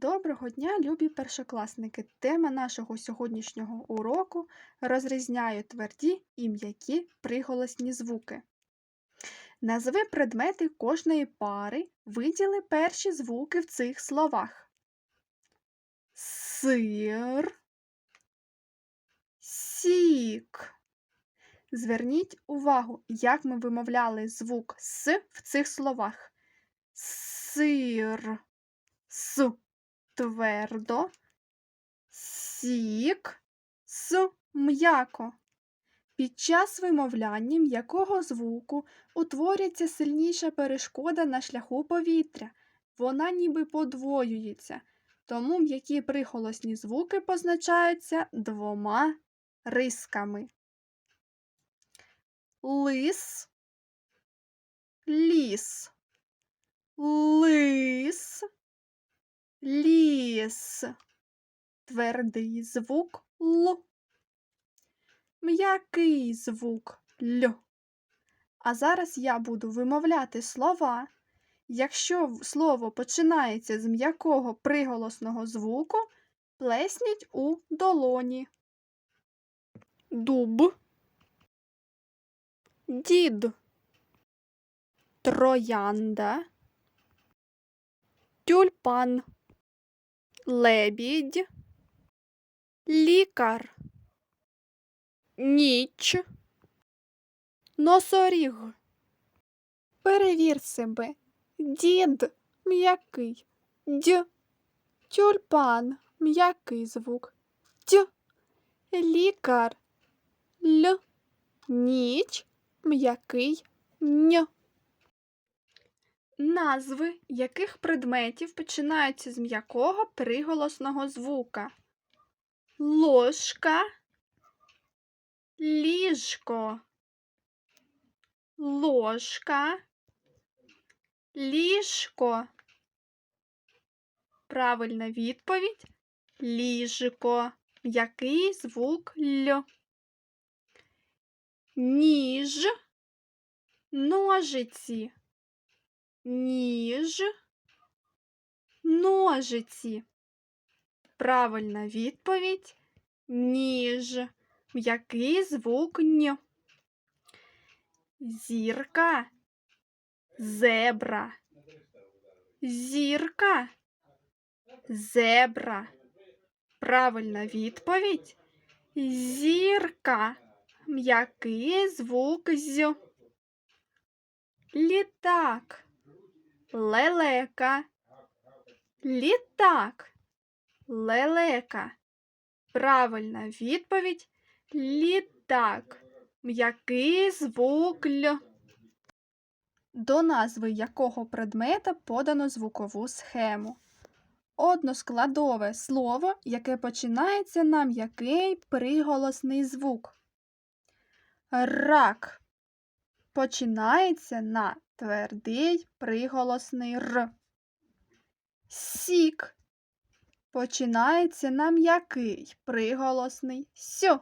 Доброго дня, любі першокласники! Тема нашого сьогоднішнього уроку розрізняю тверді і м'які приголосні звуки. Назви предмети кожної пари, виділи перші звуки в цих словах. Сир, сік. Зверніть увагу, як ми вимовляли звук С в цих словах. Сир, С твердо, сік, с м'яко. Під час вимовляння м'якого звуку утворюється сильніша перешкода на шляху повітря. Вона ніби подвоюється, тому м'які приголосні звуки позначаються двома рисками. Лис, ліс, лис, ліс. Твердий звук Л. М'який звук Л. А зараз я буду вимовляти слова. Якщо слово починається з м'якого приголосного звуку, плесніть у долоні. Дуб. Дід. Троянда. Тюльпан. Лебідь. Лікар. Ніч. Носоріг. Перевір себе. Дід м'який. Д. Тюльпан м'який звук. Т. Лікар. Л. Ніч м'який ня. Назви яких предметів починаються з м'якого приголосного звука? Ложка, ліжко, ложка, ліжко. Правильна відповідь ліжко. М'який звук Л. Ніж, ножиці ніж, ножиці. Правильна відповідь ніж. М'який звук н. Зірка, зебра. Зірка, зебра. Правильна відповідь зірка. М'який звук з. Літак лелека, літак, лелека. Правильна відповідь літак. М'який звук Л. До назви якого предмета подано звукову схему. Односкладове слово, яке починається на м'який приголосний звук. Рак починається на твердий приголосний Р. Сік починається на м'який приголосний С.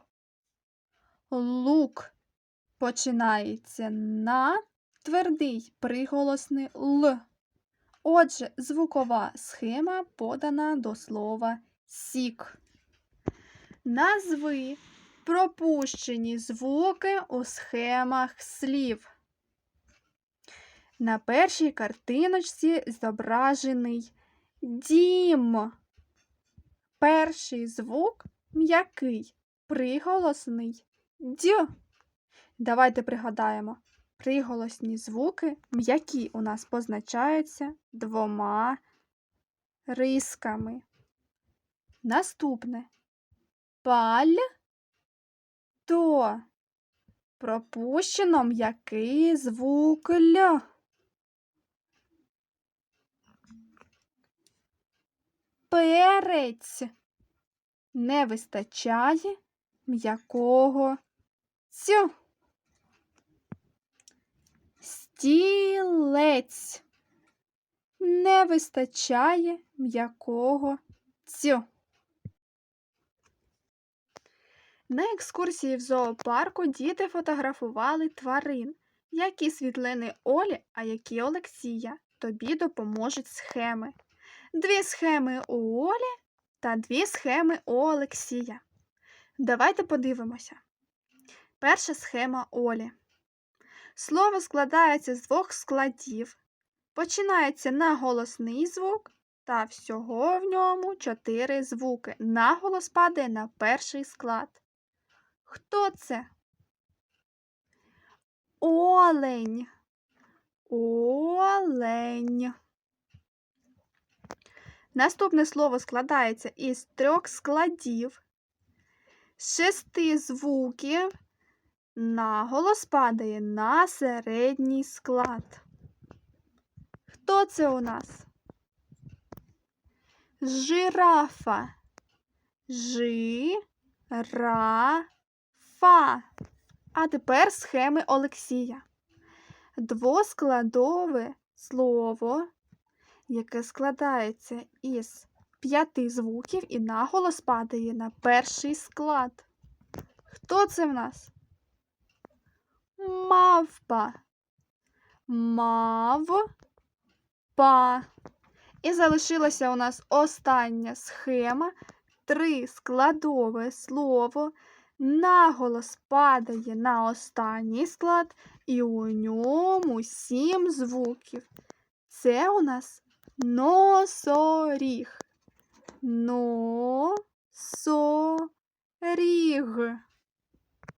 Лук починається на твердий приголосний Л. Отже, звукова схема подана до слова сік. Назви пропущені звуки у схемах слів. На першій картиночці зображений дім. Перший звук м'який, приголосний дь. Давайте пригадаємо. Приголосні звуки м'які у нас позначаються двома рисками. Наступне паль то пропущено м'який звук ля. Перець не вистачає м'якого цю. Стілець не вистачає м'якого цю. На екскурсії в зоопарку діти фотографували тварин. Які світлини Олі, а які Олексія. Тобі допоможуть схеми. Дві схеми у Олі та дві схеми у Олексія. Давайте подивимося. Перша схема Олі. Слово складається з двох складів. Починається на голосний звук, та всього в ньому чотири звуки. Наголос падає на перший склад. Хто це? Олень. Олень. Наступне слово складається із трьох складів, шести звуків. Наголос падає на середній склад. Хто це у нас? Жирафа. Жирафа. А тепер схеми Олексія. Двоскладове слово, яке складається із п'яти звуків і наголос падає на перший склад. Хто це в нас? Мавпа. Мавпа. І залишилася у нас остання схема. Три складове слово. Наголос падає на останній склад, і у ньому сім звуків. Це у нас носоріг. Носоріг.